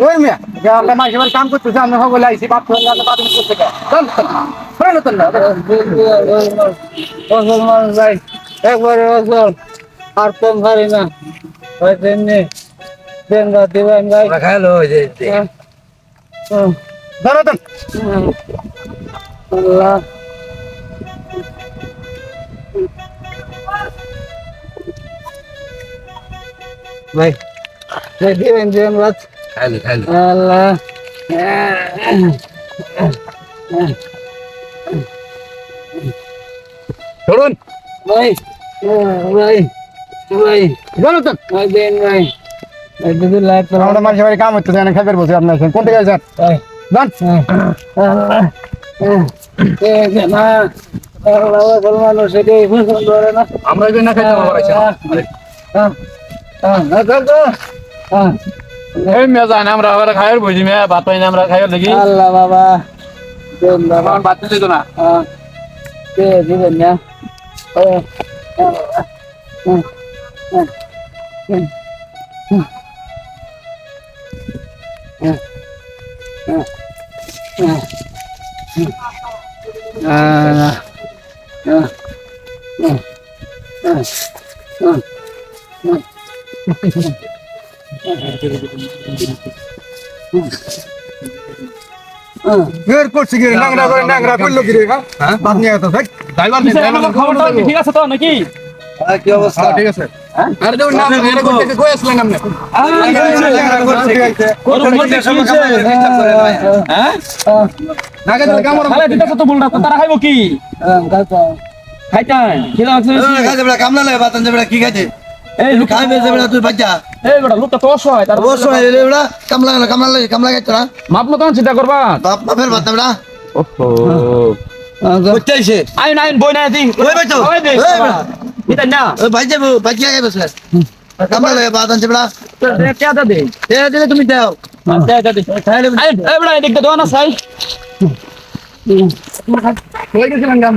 ওই মিয়া যে আমরা মাঝে মাঝে কাম করতেছি আমরা সকলে আইসি বাপ করে আমরা বাদ করতে কে চল চল চল না ভাই একবারে অসল আর কম পারি না। ওই তেমনি দেন বা দিবেন ভাই। খাইলো ওই যে ধরো আল্লাহ। ভাই। ভাই দিবেন দিবেন বাদ খাইলো খাইলো। আল্লাহ। ধরুন। ভাই ভাই ভাই। ধরো তো? ভাই দেন ভাই। আমরা মাঝে মাঝে কাম হচ্ছে জানেন খাবার বসে আপনার কোন থেকে যান। না না আমরা না হ্যাঁ। হ্যাঁ। হ্যাঁ। হ্যাঁ। আবার খাইর বুঝি মেয়ে ভাত পাই না আমরা খাইর দেখি। আল্লাহ বাবা। ভাত দিতে না। হ্যাঁ। দিবেন না ও গের করছি গিয়ে নাংরা করে নাংরা করল কি রে হ্যাঁ ভাত নিয়ে তো ভাই ড্রাইভার নেই খবরটা কি ঠিক আছে তো নাকি? কি অবস্থা? ঠিক আছে। আরে দেখুন না এর করতে কই আসলেন আপনি? হ্যাঁ? নাগে তাহলে কামড় তাহলে দিতেছ তো বলটা তারা খাইবো কি? খাইতে বেড়া কামলা লাগে বাতান যে বেড়া কি খাইতে? এই লোক খাইবে যে বেড়া তুই বাচ্চা। এই বেটা লোকটা তো অসহায় তার অবশ্যই রে বেড়া কামলা লাগে কামলা লাগে কামলা খাইতে না মাপ মতন চিন্তা করবা বাপ বাপের ভাত না বেড়া। ওহো। আইছে আইন আইন বই না দি। ওই বাইতো। ওই দে ওই বেটা। এটা না। ওই ভাই যাব বাচ্চা খাইবে স্যার কামলা লাগে বাতান যে বেড়া কে দা। দে এ দিলে তুমি দাও। দে। দে দে খাইলে আইন বেটা এদিক দে দোনা সাই গাম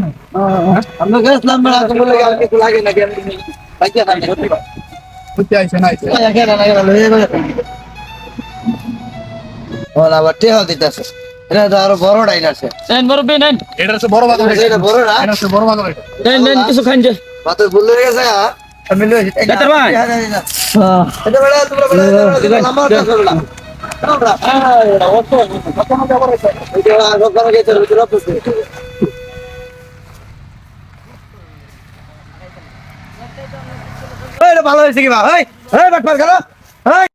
আমরা গেছিলাম বেড়া আর কিছু লাগে না আইছে না আইছে। আবার টেহ দিতেছে। এটা তো আরও বড় ডাইন আছে। নেন মুরব্বি নেন। এটা হচ্ছে বড় বাজার এটা বড় না? এটা হচ্ছে বড় বাজার নেন নেন কিছু খাইন যে। বাতের ভুল হয়ে গেছে হ্যাঁ? আমি লই ডাক্তার ভাই। এটা বেড়া তোমরা বেড়া লম্বা কথা বেড়া তোমরা এটা আগো করে গেছে ভিতরে অফিসে এই ভালো হয়েছে কি বা? এই এই বাটপার গেল এই।